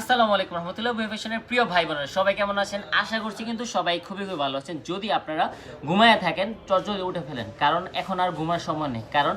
আসসালামু আলাইকুম রহমতুল্লাহ ভেবেশনের প্রিয় ভাই বোনেরা সবাই কেমন আছেন? আশা করছি কিন্তু সবাই খুবই খুবই ভালো আছেন। যদি আপনারা ঘুমায় থাকেন চর্চলি উঠে ফেলেন, কারণ এখন আর ঘুমার সময় নেই। কারণ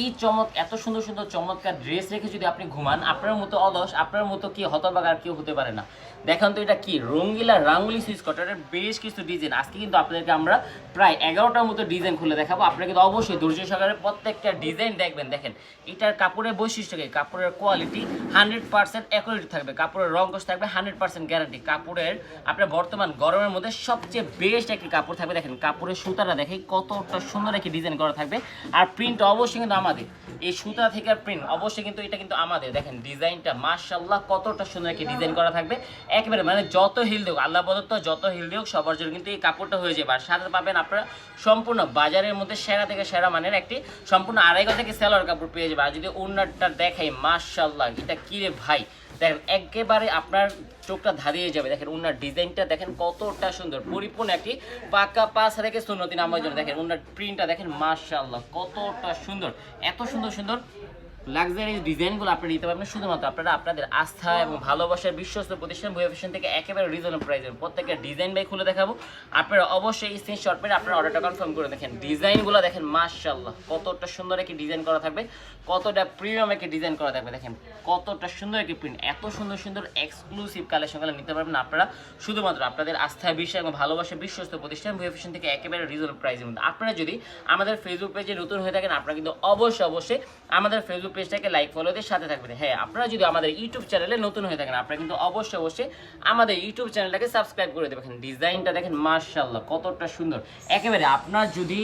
এই চমক এত সুন্দর সুন্দর চমৎকার ড্রেস রেখে যদি আপনি ঘুমান, আপনার মতো অলস, আপনার মতো কি হতবাগ আর কেউ হতে পারে না। দেখেন তো এটা কি? রঙ্গিলা রাঙ্গুলি সুইচ কটনের বেশ কিছু ডিজাইন আজকে কিন্তু আপনাদেরকে আমরা প্রায় এগারোটার মতো ডিজাইন খুলে দেখাবো। আপনারা কিন্তু অবশ্যই ধৈর্য সহকারে প্রত্যেকটা ডিজাইন দেখবেন। দেখেন, এটার কাপড়ের বৈশিষ্ট্য কি? কাপড়ের কোয়ালিটি হান্ড্রেড পার্সেন্ট অ্যাকুরেট থাকবে। কাপড়ের রং কষ থাকবে হান্ড্রেড পার্সেন্ট গ্যারান্টি কাপড়ের আপনার বর্তমান গরমের মধ্যে সবচেয়ে বেস্ট একটি কাপড় থাকবে। দেখেন, কাপড়ের সুতাটা দেখে কতটা সুন্দর একটি ডিজাইন করা থাকবে। আর প্রিন্ট অবশ্যই কিন্তু আমাদের। এই সুতা থেকে প্রিন্ট অবশ্যই কিন্তু এটা কিন্তু আমাদের। দেখেন, ডিজাইনটা মার্শাল্লাহ কতটা সুন্দর একটি ডিজাইন করা থাকবে। একবারে মানে যত হিল দেওক আল্লাহ প্রদত্ত যত হিল দেওক সবার জন্য কিন্তু এই কাপড়টা হয়ে যাবে। আর সাথে পাবেন আপনারা সম্পূর্ণ বাজারের মধ্যে সেরা থেকে সেরা মানের একটি সম্পূর্ণ আড়াইগো থেকে সেলার কাপড় পেয়ে যাবে। আর যদি অন্যটা দেখাই মার্শাল্লাহ এটা কী রে ভাই? দেখেন, একেবারে আপনার চোখটা ধারিয়ে যাবে। দেখেন ওনার ডিজাইনটা দেখেন কতটা সুন্দর। পরিপূর্ণ একটি পাকা পাঁচ রেখে সুন্নতি নামার জন্য। দেখেন ওনার প্রিন্টটা দেখেন মার্শাল্লাহ কতটা সুন্দর। এত সুন্দর সুন্দর। লাক্সারি ডিজাইনগুলো আপনি নিতে পারবেন। শুধুমাত্র আপনারা আপনাদের আস্থা এবং ভালোবাসার বিশ্বস্ত প্রতিষ্ঠান বই ফ্যাশন থেকে একেবারে রিজনেবল প্রাইসের প্রত্যেকটা ডিজাইন বাই খুলে দেখাবো। আপনারা অবশ্যই স্ক্রিনশট মেরে আপনার অর্ডারটা কনফার্ম করে দেখেন। ডিজাইনগুলো দেখেন, মাশাআল্লাহ, কতটা সুন্দর একটি ডিজাইন করা থাকবে। কতটা প্রিমিয়াম একটি ডিজাইন করা থাকবে, দেখেন। কতটা সুন্দর একটি প্রিন্ট এত সুন্দর সুন্দর এক্সক্লুসিভ কালেকশনগুলো নিতে পারবেন আপনারা। শুধুমাত্র আপনাদের আস্থা, বিশ্বাস এবং ভালোবাসার বিশ্বস্ত প্রতিষ্ঠান বই ফ্যাশন থেকে একেবারে রিজনেবল প্রাইসের মধ্যে। আপনারা যদি আমাদের ফেসবুক পেজে নতুন হয়ে থাকেন, আপনারা কিন্তু অবশ্যই অবশ্যই আমাদের ফেসবুক পেজটাকে লাইক ফলো সাথে থাকবেন। হ্যাঁ আপনারা যদি আমাদের ইউটিউব চ্যানেলে নতুন হয়ে থাকেন, আপনারা কিন্তু অবশ্যই অবশ্যই আমাদের ইউটিউব চ্যানেলটাকে সাবস্ক্রাইব করে দেবেন। ডিজাইনটা দেখেন মার্শাল্লাহ কতটা সুন্দর। একেবারে আপনার যদি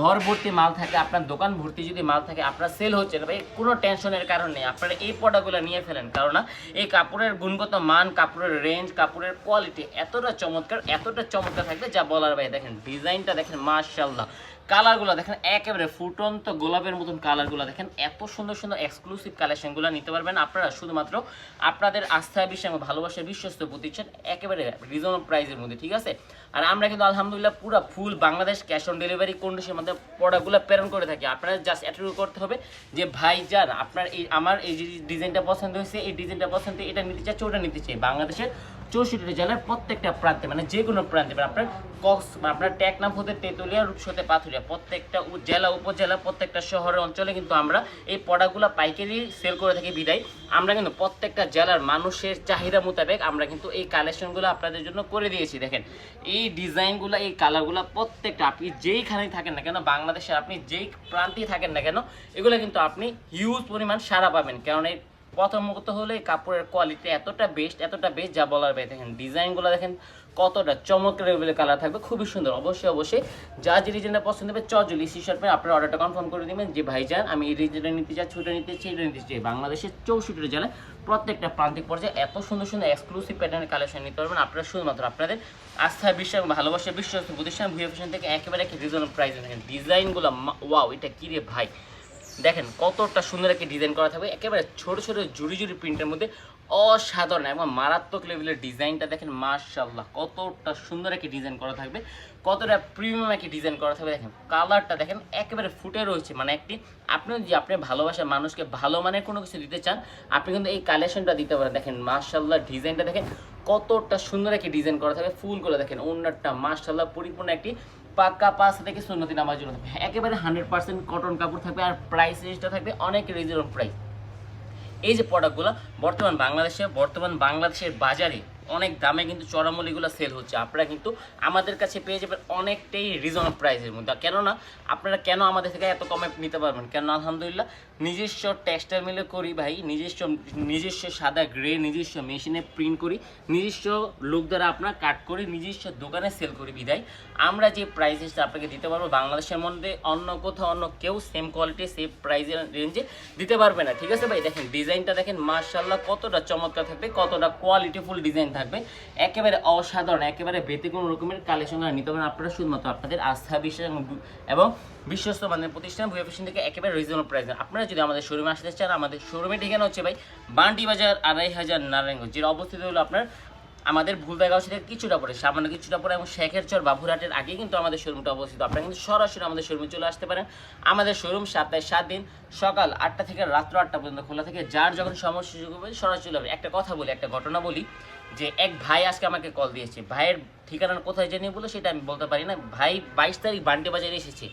ঘর ভর্তি মাল থাকে, আপনার দোকান ভর্তি যদি মাল থাকে, আপনার সেল হচ্ছে না, ভাই, কোনো টেনশনের কারণ নেই। আপনারা এই প্রোডাক্টগুলো নিয়ে ফেলেন কারণ এই কাপড়ের গুণগত মান, কাপড়ের রেঞ্জ কাপড়ের কোয়ালিটি এতটা চমৎকার এতটা চমৎকার থাকবে যা বলার ভাই, দেখেন ডিজাইনটা দেখেন মার্শাল্লাহ কালারগুলো দেখেন একেবারে ফুটন্ত গোলাপের মতন কালারগুলো দেখেন, এত সুন্দর সুন্দর এক্সক্লুসিভ কালেকশনগুলো নিতে পারবেন। আপনারা শুধুমাত্র আপনাদের আস্থা বিষয় এবং ভালোবাসার বিশ্বস্ত প্রতিষ্ঠান একেবারে রিজনেবল প্রাইসের মধ্যে, ঠিক আছে? আর আমরা কিন্তু আলহামদুলিল্লাহ পুরো full Bangladesh cash on delivery কন্ডিশনের মধ্যে প্রোডাক্টগুলো প্রেরণ করে থাকি। আপনারা জাস্ট এটুকু করতে হবে যে, ভাই, যান, আপনার এই, আমার এই ডিজাইনটা পছন্দ হয়েছে, এই ডিজাইনটা পছন্দ এটা নিতে চাচ্ছি ওটা নিতে চাই। বাংলাদেশের চৌষট্টি জেলার প্রত্যেকটা প্রান্তে মানে যে কোনো প্রান্তে মানে আপনার কক্স আপনার টেকনাফ হতে তেঁতুলিয়া, রূপসতে, পাথুরিয়া, প্রত্যেকটা জেলা, উপজেলা, প্রত্যেকটা শহরের অঞ্চলে কিন্তু আমরা এই প্রোডাক্টগুলো পাইকারি সেল করে থাকি বিদায়। আমরা কিন্তু প্রত্যেকটা জেলার মানুষের চাহিদা মোতাবেক আমরা কিন্তু এই কালেকশনগুলো আপনাদের জন্য করে দিয়েছি। দেখেন, এই ডিজাইনগুলো, এই কালারগুলো প্রত্যেকটা আপনি যেইখানেই থাকেন না কেন বাংলাদেশে আপনি যেই প্রান্তেই থাকেন না কেন, এগুলো কিন্তু আপনি হিউজ পরিমাণ সারা পাবেন। কারণ এই প্রথমত হলে কাপড়ের কোয়ালিটি এতটা বেস্ট এতটা বেস্ট যা বলার বাইরে। দেখেন ডিজাইনগুলো দেখেন কতটা চমক লেভেলের কালার থাকবে, খুবই সুন্দর। অবশ্যই অবশ্যই যা যে ডিজাইনটা পছন্দ হবে, চজলি সি শার্ট আপনার অর্ডারটা কনফার্ম করে দিবেন যে, ভাইজান, আমি এই ডিজাইনটা নিতে চাই ছোটো নিতে চাই এটা নিতে চাই বাংলাদেশের চৌষট্টি জেলায় প্রত্যেকটা প্রান্তিক পর্যায়ে এত সুন্দর সুন্দর এক্সক্লুসিভ প্যাটার্নের কালেকশন নিতে পারবেন। আপনারা শুধুমাত্র আপনাদের আস্থা, বিশ্বাস ভালোবাসা, বিশ্বস্ত প্রতিষ্ঠান ভিও ফ্যাশন থেকে একেবারে একটি রিজনেবল প্রাইসে দেখেন ডিজাইনগুলো ওয়াও এটা কী রে ভাই? দেখেন কতটা সুন্দর একটি ডিজাইন করা থাকবে। একেবারে ছোট ছোট জুড়ি জুড়ি প্রিন্টের মধ্যে অসাধারণ এবং মারাত্মক লেভেলের ডিজাইনটা দেখেন মার্শাল্লাহ কতটা সুন্দর একটি ডিজাইন করা থাকবে। কতটা প্রিমিয়াম একটি ডিজাইন করা থাকবে দেখেন। কালারটা দেখেন, একেবারে ফুটে রয়েছে। মানে একটি, আপনি যদি আপনি ভালোবাসার মানুষকে ভালো মানের কোনো কিছু দিতে চান, আপনি কিন্তু এই কালেকশনটা দিতে পারেন। দেখেন মার্শাল্লাহ ডিজাইনটা দেখেন, কতটা সুন্দর একটি ডিজাইন করা থাকবে। ফুলগুলো দেখেন ওনারটা মার্শাল্লাহ পরিপূর্ণ একটি পাক্কা পাঁচ থেকে সুন্নতি নামার জন্য থাকবে। একেবারে হান্ড্রেড পার্সেন্ট কটন কাপড় থাকবে আর প্রাইস রেঞ্জটা থাকবে অনেক রিজনেবল প্রাইস এই যে প্রোডাক্টগুলো বর্তমান বাংলাদেশে, বর্তমান বাংলাদেশের বাজারে অনেক দামে কিন্তু চড়ামূলিগুলো সেল হচ্ছে। আপনারা কিন্তু আমাদের কাছে পেয়ে যাবেন অনেকটাই রিজনেবল প্রাইসের মধ্যে। কেননা, আপনারা কেন আমাদের থেকে এত কমে নিতে পারবেন? কেন আলহামদুলিল্লাহ, নিজস্ব টেক্সটাইল মিলে করি ভাই, নিজস্ব নিজস্ব সাদা গ্রে নিজস্ব মেশিনে প্রিন্ট করি, নিজস্ব লোক দ্বারা আপনার কাট করে, নিজস্ব দোকানে সেল করি বিদায়। আমরা যে প্রাইসেসটা আপনাকে দিতে পারব, বাংলাদেশের মধ্যে অন্য কোথাও অন্য কেউ সেম কোয়ালিটি সেম প্রাইসের রেঞ্জে দিতে পারবে না। ঠিক আছে ভাই? দেখেন ডিজাইনটা দেখেন মার্শাল্লাহ কতটা চমৎকার থাকবে, কতটা কোয়ালিটিফুল ডিজাইন থাকবে। একেবারে অসাধারণ, একেবারে ব্যতি কোনো রকমের কালেকশন নিতে পারেন আপনারা শুধুমাত্র আপনাদের আস্থা, বিশ্বাস এবং বিশ্বস্ত মানের প্রতিষ্ঠান ভুয়া থেকে একেবারে রিজনেবল প্রাইস আপনারা যদি আমাদের শোরুমে আসতে চান, আমাদের শোরুমের ঠিকানা হচ্ছে ভাই বান্টি বাজার আড়াই হাজার নারায়ণগঞ্জ, যেটা অবস্থিত হলো আপনার আমাদের ভুলদাগাঁও থেকে কিছুটা পরে, সামান্য কিছুটা পরে এবং শেখের চর বাবুরহাটের আগে কিন্তু আমাদের শোরুমটা অবস্থিত। আপনারা কিন্তু সরাসরি আমাদের শোরুমে চলে আসতে পারেন। আমাদের শোরুম সপ্তাহে সাত দিন, সকাল আটটা থেকে রাত্র আটটা পর্যন্ত খোলা থেকে। যার যখন সমস্যা সুযোগ হবে সরাসরি একটা কথা বলি, একটা ঘটনা বলি। যে এক ভাই আজকে আমাকে কল দিয়েছে। ভাইয়ের ঠিকানা কোথায় জানিয়ে বলে সেটা আমি বলতে পারি না। ভাই বাইশ তারিখ বান্ডে বাজারে এসেছে।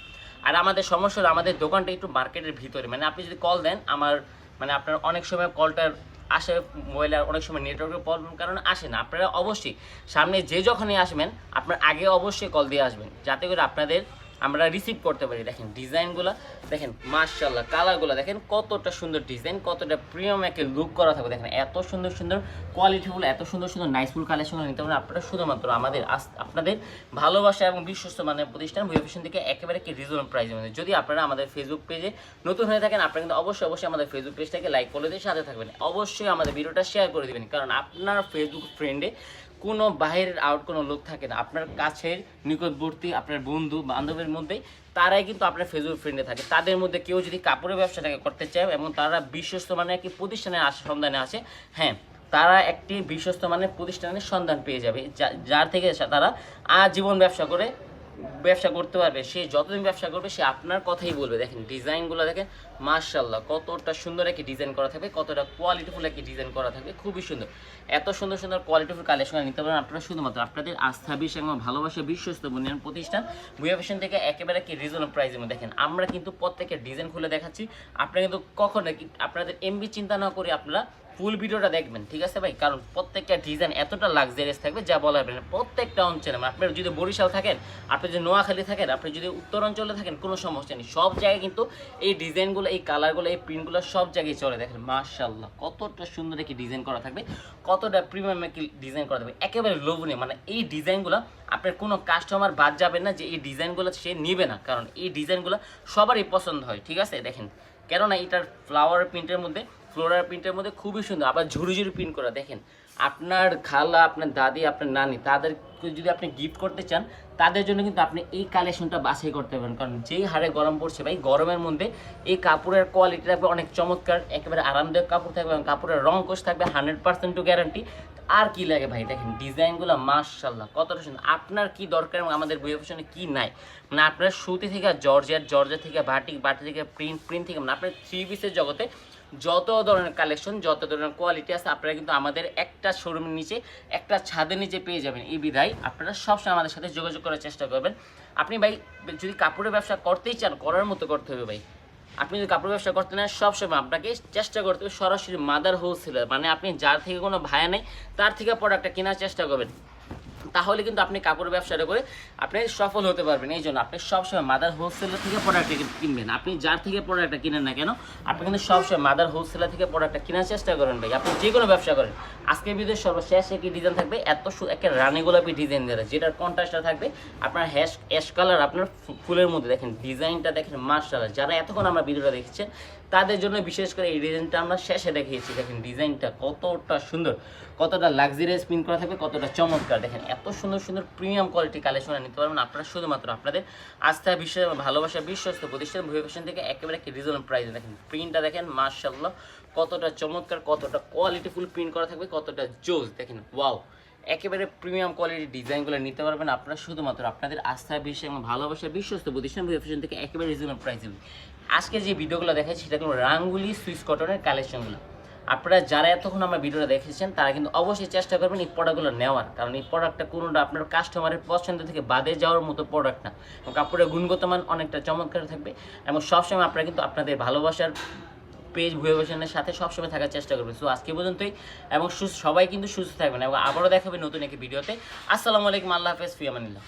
আর আমাদের সমস্যা হলো আমাদের দোকানটা একটু মার্কেটের ভিতরে। মানে আপনি যদি কল দেন, আমার মানে আপনার অনেক সময় কলটার আসে মোবাইলের অনেক সময় নেটওয়ার্কের প্রবলেম কারণে আসে না। আপনারা অবশ্যই সামনে যে যখনই আসবেন, আপনার আগে অবশ্যই কল দিয়ে আসবেন। যাতে করে আপনাদের আমরা রিসিভ করতে পারি। দেখেন ডিজাইনগুলো, দেখেন মার্শাল্লাহ কালারগুলো, দেখেন কতটা সুন্দর ডিজাইন, কতটা প্রিমিয়াম একটা লুক করা থাকবে। দেখেন এত সুন্দর সুন্দর কোয়ালিটিফুল এত সুন্দর সুন্দর নাইসফুল কালেকশন নিতে পারেন আপনারা শুধুমাত্র আমাদের আপনাদের ভালোবাসা এবং বিশ্বস্ত মানের প্রতিষ্ঠান ভুয়েফেশন থেকে একেবারে কি রিজনেবল প্রাইসের মধ্যে। যদি আপনারা আমাদের ফেসবুক পেজে নতুন হয়ে থাকেন, আপনারা কিন্তু অবশ্যই অবশ্যই আমাদের ফেসবুক পেজটাকে লাইক করে দিয়ে সাথে থাকবেন। অবশ্যই আমাদের ভিডিওটা শেয়ার করে দিবেন। কারণ আপনার ফেসবুক ফ্রেন্ডে কোনো বাইরের আউট কোনো লোক থাকে না। আপনার কাছের নিকটবর্তী, আপনার বন্ধু, বান্ধবের মধ্যেই তারাই কিন্তু আপনার ফেসবুক ফ্রেন্ডে থাকে। তাদের মধ্যে কেউ যদি কাপড়ের ব্যবসাটাকে করতে চায়, এবং তারা বিশ্বস্ত মানে একটি প্রতিষ্ঠানের আসে, সন্ধানে আসে হ্যাঁ তারা একটি বিশ্বস্ত মানে প্রতিষ্ঠানের সন্ধান পেয়ে যাবে। যার থেকে তারা আজীবন ব্যবসা করে ব্যবসা করতে পারবে, সে যতদিন ব্যবসা করবে, সে আপনার কথাই বলবে। দেখেন, ডিজাইনগুলো দেখেন মার্শাল্লাহ কতটা সুন্দর একটি ডিজাইন করা থাকবে, কতটা কোয়ালিটিফুল একটি ডিজাইন করা থাকবে, খুবই সুন্দর। এত সুন্দর সুন্দর কোয়ালিটিফুল কালেকশন নিতে পারেন আপনারা শুধুমাত্র। আপনাদের আস্থা, বিশ্বাস, এবং ভালোবাসা, বিশ্বস্ত বনিয়ান প্রতিষ্ঠান বুয়া ফ্যাশন থেকে একেবারে কি রিজনেবল প্রাইসের মধ্যে। দেখেন, আমরা কিন্তু প্রত্যেকের ডিজাইন খুলে দেখাচ্ছি। আপনারা কিন্তু কখনো আপনাদের এমবি চিন্তা না করে আপনারা ফুল ভিডিওটা দেখবেন, ঠিক আছে ভাই? কারণ প্রত্যেকটা ডিজাইন এতটা লাক্সারিয়াস থাকবে যা বলা না প্রত্যেকটা অঞ্চলে মানে আপনার যদি বরিশাল থাকেন, আপনি যদি নোয়াখালী থাকেন, আপনি যদি উত্তর অঞ্চলে থাকেন, কোনো সমস্যা নেই। সব জায়গায় কিন্তু এই ডিজাইনগুলো এই কালারগুলো এই প্রিন্টগুলো সব জায়গায় চলে। দেখেন মার্শাল্লাহ কতটা সুন্দর একটি ডিজাইন করা থাকবে, কতটা প্রিমিয়াম একটি ডিজাইন করা থাকবে। একেবারে লোভনীয় মানে এই ডিজাইনগুলো আপনার কোনো কাস্টমার বাদ যাবে না যে এই ডিজাইনগুলো সে নিবে না। কারণ এই ডিজাইনগুলো সবারই পছন্দ হয়, ঠিক আছে? দেখেন, কেননা এটার ফ্লাওয়ার প্রিন্টের মধ্যে ফ্লোরার প্রিন্টের মধ্যে খুবই সুন্দর। আবার ঝুড়ি ঝুড়ি প্রিন্ট করা, দেখেন। আপনার খালা, আপনার দাদি, আপনার নানি, তাদেরকে যদি আপনি গিফট করতে চান, তাদের জন্য কিন্তু আপনি এই কালেকশনটা বাছাই করতে পারেন। কারণ যেই হারে গরম পড়ছে ভাই, গরমের মধ্যে এই কাপড়ের কোয়ালিটি থাকবে অনেক চমৎকার, একেবারে আরামদায়ক কাপড় থাকবে এবং কাপড়ের রং কোষ থাকবে হান্ড্রেড পার্সেন্ট টু গ্যারান্টি আর কি লাগে ভাই? দেখেন, ডিজাইনগুলো মার্শাল্লাহ কতটা সুন্দর। আপনার কি দরকার এবং আমাদের বই অপশনে কি নাই? মানে আপনার সুতি থেকে জর্জিয়ার, জর্জা থেকে বাটিক, বাটি থেকে প্রিন্ট প্রিন্ট থেকে মানে আপনার থ্রি পিসের জগতে যত ধরনের কালেকশন যত ধরনের কোয়ালিটি আছে, আপনারা কিন্তু আমাদের একটা শোরুমের নিচে, একটা ছাদের নিচে পেয়ে যাবেন। এই বিধায় আপনারা সবসময় আমাদের সাথে যোগাযোগ করার চেষ্টা করবেন। আপনি ভাই, যদি কাপড়ের ব্যবসা করতেই চান, করার মতো করতে হবে ভাই। আপনি যদি কাপড় ব্যবসা করতে নেন, সবসময় আপনাকে চেষ্টা করতে হবে সরাসরি মাদার হোলসেলার মানে আপনি যার থেকে কোনো ভায়া নেই, তার থেকে প্রোডাক্টটা কেনার চেষ্টা করবেন। তাহলে কিন্তু আপনি কাপড় ব্যবসাটা করে আপনি সফল হতে পারবেন। এই জন্য আপনি সবসময় মাদার হোলসেলার থেকে প্রোডাক্টটা কিনবেন। আপনি যার থেকে প্রোডাক্টটা কিনেন না কেন, আপনি কিন্তু সবসময় মাদার হোলসেলার থেকে প্রোডাক্টটা কেনার চেষ্টা করেন ভাই। আপনি যে কোনো ব্যবসা করেন। আজকের ভিডিও সর্বশেষ একটি ডিজাইন থাকবে, এত একটা রানী গোলাপি ডিজাইন দেওয়া। যেটার কন্ট্রাস্টটা থাকবে, আপনার হ্যাশ অ্যাশ কালার আপনার ফুলের মধ্যে। দেখেন ডিজাইনটা দেখেন মার্শাল যারা এতক্ষণ আমরা ভিডিওটা দেখছেন তাদের জন্য বিশেষ করে এই ডিজাইনটা আমরা শেষে দেখিয়েছি। দেখেন ডিজাইনটা কতটা সুন্দর, কতটা লাক্সারিয়াস প্রিন্ট করা থাকবে, কতটা চমৎকার। দেখেন এত সুন্দর সুন্দর প্রিমিয়াম কোয়ালিটি কালেকশন নিতে পারবেন আপনারা শুধুমাত্র আপনাদের আস্থা, বিশ্বাস ভালোবাসা, বিশ্বস্ত প্রতিষ্ঠান ভুয়ে ফ্যাশন থেকে একেবারে কি রিজনেবল প্রাইস দেখেন প্রিন্টটা দেখেন মার্শাল্লাহ কতটা চমৎকার, কতটা কোয়ালিটিফুল প্রিন্ট করা থাকবে, কতটা জোস। দেখেন ওয়াও একেবারে প্রিমিয়াম কোয়ালিটির ডিজাইনগুলো নিতে পারবেন। আপনারা শুধুমাত্র আপনাদের আস্থা, বিশ্বাস এবং ভালোবাসা, বিশ্বস্ত প্রতিষ্ঠান থেকে একেবারে রিজনেবল প্রাইসে আজকে যে ভিডিওগুলো দেখাচ্ছি, সেটা কিন্তু রাঙ্গুলি সুইস কটনের কালেকশনগুলো আপনারা যারা এতক্ষণ আমার ভিডিওটা দেখেছেন, তারা কিন্তু অবশ্যই চেষ্টা করবেন এই প্রোডাক্টগুলো নেওয়ার। কারণ এই প্রোডাক্টটা কোনোটা আপনার কাস্টমারের পছন্দ থেকে বাদে যাওয়ার মতো প্রোডাক্ট না। এবং কাপড়ের গুণগত মান অনেকটা চমৎকার থাকবে। এবং সবসময় আপনারা কিন্তু আপনাদের ভালোবাসার পেজ ভুয়ে বসানোর সাথে সবসময় থাকার চেষ্টা করবেন সো আজকে পর্যন্তই, এবং সুস্থ সবাই কিন্তু সুস্থ থাকবেন, এবং আবারও দেখাবে নতুন একটি ভিডিওতে। আসসালামু আলাইকুম, আল্লাহ হাফেজ, ফিয়ামানিল্লাহ।